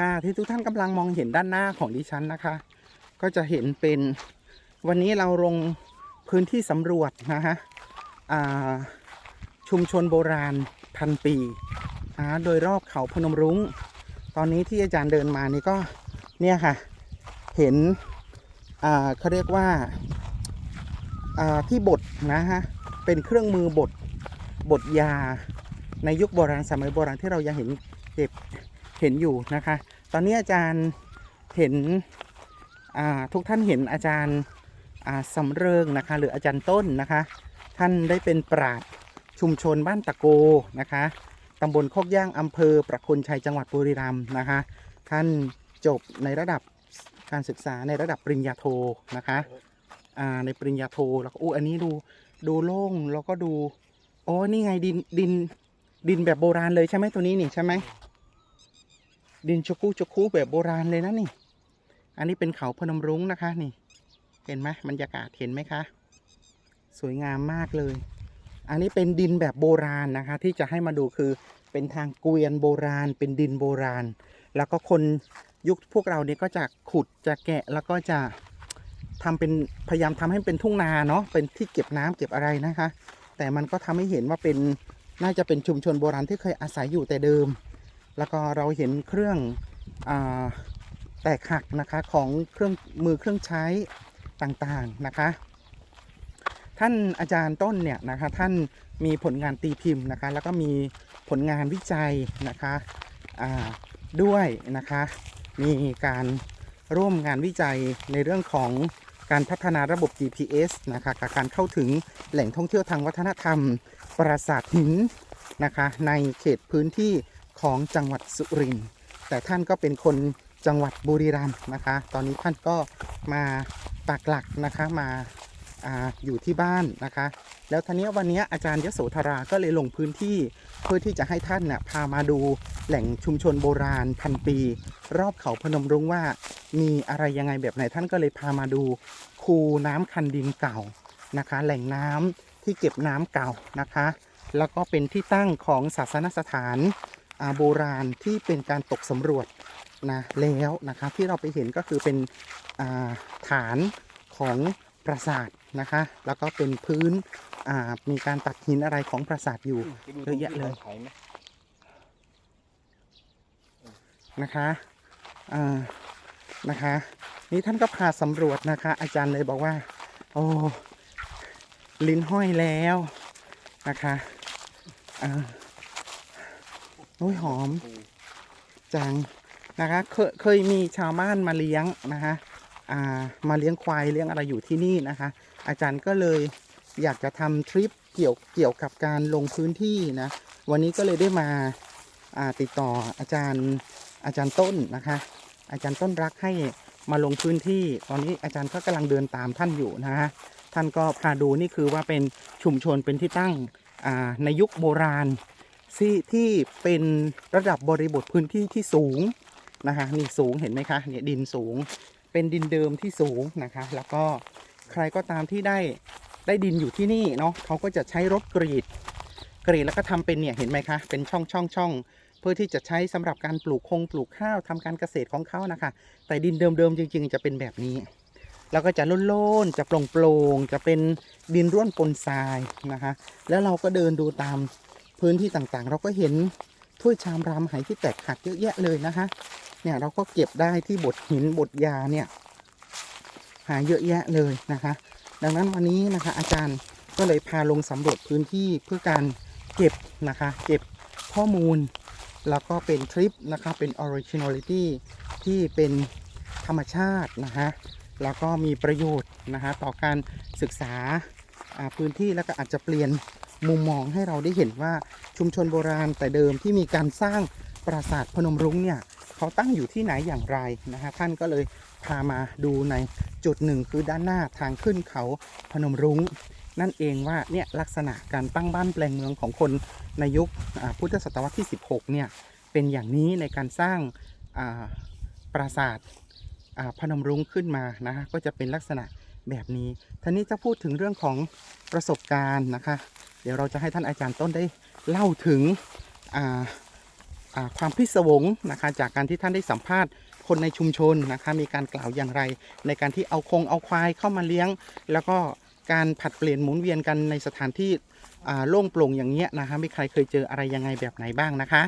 ค่ะ ที่ทุกท่านกำลังมองเห็นด้านหน้าของดิฉันนะคะ ก็จะเห็นเป็นวันนี้เราลงพื้นที่สำรวจนะฮะชุมชนโบราณพันปีนะโดยรอบเขาพนมรุ้ง ตอนนี้ที่อาจารย์เดินมานี่ก็เนี่ยค่ะ เห็นเขาเรียกว่าที่บดนะฮะ เป็นเครื่องมือบดบดยาในยุคโบราณสมัยโบราณที่เรายังเห็นเก็บ ห็นอยู่นะคะ ตอนนี้อาจารย์เห็นทุกท่านเห็นอาจารย์อ่าสำเริงนะคะ หรืออาจารย์ต้นนะคะ ท่านได้เป็นปราชชุมชนบ้านตะโกนะคะตำบลโคกย่างอำเภอประโคนชัยจังหวัดบุรีรัมย์นะคะ ท่านจบในระดับการศึกษาในระดับปริญญาโทนะคะในปริญญาโทแล้วก็อู้อันนี้ดูดูโล่งแล้วก็ดูโอ้นี่ไงดินดินดินแบบโบราณเลยใช่ไหมตัวนี้นี่ใช่ไหม ดินชกุชกุแบบโบราณเลยนะนี่ อันนี้เป็นเขาพนมรุ้งนะคะนี่ เห็นไหมบรรยากาศเห็นไหมคะ สวยงามมากเลย อันนี้เป็นดินแบบโบราณนะคะ ที่จะให้มาดูคือเป็นทางเกวียนโบราณ เป็นดินโบราณ แล้วก็คนยุคพวกเราเนี่ยก็จะขุดจะแกะแล้วก็จะทำเป็นพยายามทำให้เป็นทุ่งนาเนาะเป็นที่เก็บน้ำเก็บอะไรนะคะ แต่มันก็ทำให้เห็นว่าเป็นน่าจะเป็นชุมชนโบราณที่เคยอาศัยอยู่แต่เดิม แล้วก็เราเห็นเครื่องอแตกหักนะคะของเครื่องมือเครื่องใช้ต่างๆนะคะ ท่านอาจารย์ต้นเนี่ยนะคะท่านมีผลงานตีพิมพ์นะคะ แล้วก็มีผลงานวิจัยนะคะด้วยนะคะมีการร่วมงานวิจัยในเรื่องของการพัฒนาระบบ GPS นะคะกับการเข้าถึงแหล่งท่องเที่ยวทางวัฒนธรรมปราสาทหินนะคะในเขตพื้นที่ ของจังหวัดสุรินทร์แต่ท่านก็เป็นคนจังหวัดบุรีรัมย์นะคะ ตอนนี้ท่านก็มาปักหลักนะคะมาอาอยู่ที่บ้านนะคะ แล้วทีนี้วันนี้อาจารย์ยโสธราก็เลยลงพื้นที่เพื่อที่จะให้ท่านน่ะพามาดูแหล่งชุมชนโบราณพันปี รอบเขาพนมรุ้งว่ามีอะไรยังไงแบบไหนท่านก็เลยพามาดูคูน้ำคันดินเก่านะคะ แหล่งน้ำที่เก็บน้ำเก่านะคะ แล้วก็เป็นที่ตั้งของศาสนสถาน โบราณที่เป็นการตกสำรวจนะแล้วนะคะที่เราไปเห็นก็คือเป็นอ่าฐานของปราสาทนะคะ แล้วก็เป็นพื้นอ่ามีการตัดหินอะไรของปราสาทอยู่เยอะแยะเลยนะคะอ่านะคะ นี่ท่านก็พาสำรวจนะคะ อาจารย์เลยบอกว่า โอ้ลิ้นห้อยแล้วนะคะอ่าโอ้ยหอม จังนะคะเคยเคยมีชาวบ้านมาเลี้ยงนะคะอ่ามาเลี้ยงควายเลี้ยงอะไรอยู่ที่นี่นะคะ อาจารย์ก็เลยอยากจะทำทริปเกี่ยวเกี่ยวกับการลงพื้นที่นะวันนี้ก็เลยได้มาอ่าติดต่ออาจารย์อาจารย์ต้นนะคะ อาจารย์ต้นรักให้มาลงพื้นที่ ตอนนี้อาจารย์ก็กำลังเดินตามท่านอยู่นะฮะท่านก็พาดูนี่คือว่าเป็นชุมชนเป็นที่ตั้งอ่าในยุคโบราณ ที่ที่เป็นระดับบริบทพื้นที่ที่สูงนะคะนี่สูงเห็นไหมคะเนี่ยดินสูงเป็นดินเดิมที่สูงนะคะ แล้วก็ใครก็ตามที่ได้ได้ดินอยู่ที่นี่เนาะเขาก็จะใช้รถกรีด กรีดแล้วก็ทำเป็นเนี่ยเห็นไหมคะเป็นช่องช่องช่องเพื่อที่จะใช้สำหรับการปลูกคงปลูกข้าวทำการเกษตรของเขานะคะ แต่ดินเดิมๆจริง ๆ จะเป็นแบบนี้แล้วก็จะโล่นๆจะโปร่งๆจะเป็นดินร่วนปนทรายนะคะ แล้วเราก็เดินดูตาม พื้นที่ต่างๆ เราก็เห็นถ้วยชามรามไหที่แตกหักเยอะแยะเลยนะคะเนี่ยเราก็เก็บได้ที่บดหินบดยาเนี่ยหาเยอะแยะเลยนะคะ ดังนั้นวันนี้นะคะ อาจารย์ก็เลยพาลงสำรวจพื้นที่เพื่อการเก็บนะคะ เก็บข้อมูล แล้วก็เป็นทริปนะคะเป็น originality ที่เป็นธรรมชาตินะคะแล้วก็มีประโยชน์นะคะต่อการศึกษาอ่าพื้นที่แล้วก็อาจจะเปลี่ยน มุมมองให้เราได้เห็นว่าชุมชนโบราณแต่เดิมที่มีการสร้างปราสาทพนมรุ้งเนี่ยเขาตั้งอยู่ที่ไหนอย่างไรนะคะท่านก็เลยพามาดูในจุดหนึ่งคือด้านหน้าทางขึ้นเขาพนมรุ้ง นั่นเองว่าเนี่ยลักษณะการตั้งบ้านแปลงเมืองของคนในยุคพุทธศตวรรษที่ 16เนี่ยเป็นอย่างนี้ในการสร้างปราสาทพนมรุ้งขึ้นมานะฮะก็จะเป็นลักษณะ แบบนี้ท่านี้จะพูดถึงเรื่องของประสบการณ์นะคะ เดี๋ยวเราจะให้ท่านอาจารย์ต้นได้เล่าถึงความพิศวงนะคะจากการที่ท่านได้สัมภาษณ์คนในชุมชนนะคะมีการกล่าวอย่างไร ในการที่เอาคงเอาควายเข้ามาเลี้ยง แล้วก็การผัดเปลี่ยนหมุนเวียนกันในสถานที่โล่งโปร่งอย่างเงี้ยนะคะมีใครเคยเจออะไรยังไงแบบไหนบ้างนะคะ